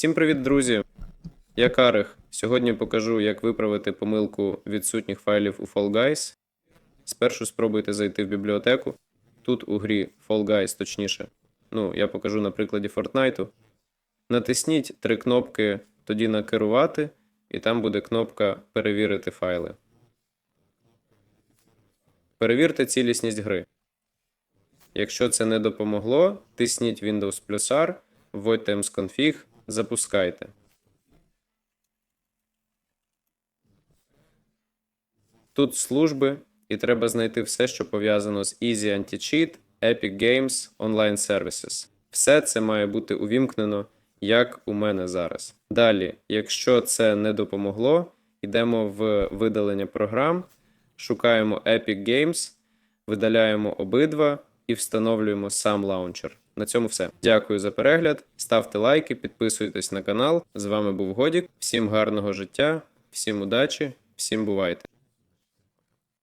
Всім привіт, друзі! Я Карих. Сьогодні покажу, як виправити помилку відсутніх файлів у Fall Guys. Спершу спробуйте зайти в бібліотеку. Тут у грі Fall Guys, точніше. Ну, я покажу на прикладі Fortnite. Натисніть три кнопки тоді на керувати, і там буде кнопка Перевірити файли. Перевірте цілісність гри. Якщо це не допомогло, тисніть Windows плюс R, вводьте msconfig, запускайте. Тут служби, і треба знайти все, що пов'язано з Easy Anti-Cheat, Epic Games, Online Services. Все це має бути увімкнено, як у мене зараз. Далі, якщо це не допомогло, йдемо в видалення програм, шукаємо Epic Games, видаляємо обидва і встановлюємо сам лаунчер. На цьому все. Дякую за перегляд. Ставте лайки, підписуйтесь на канал. З вами був Годік. Всім гарного життя, всім удачі, всім бувайте!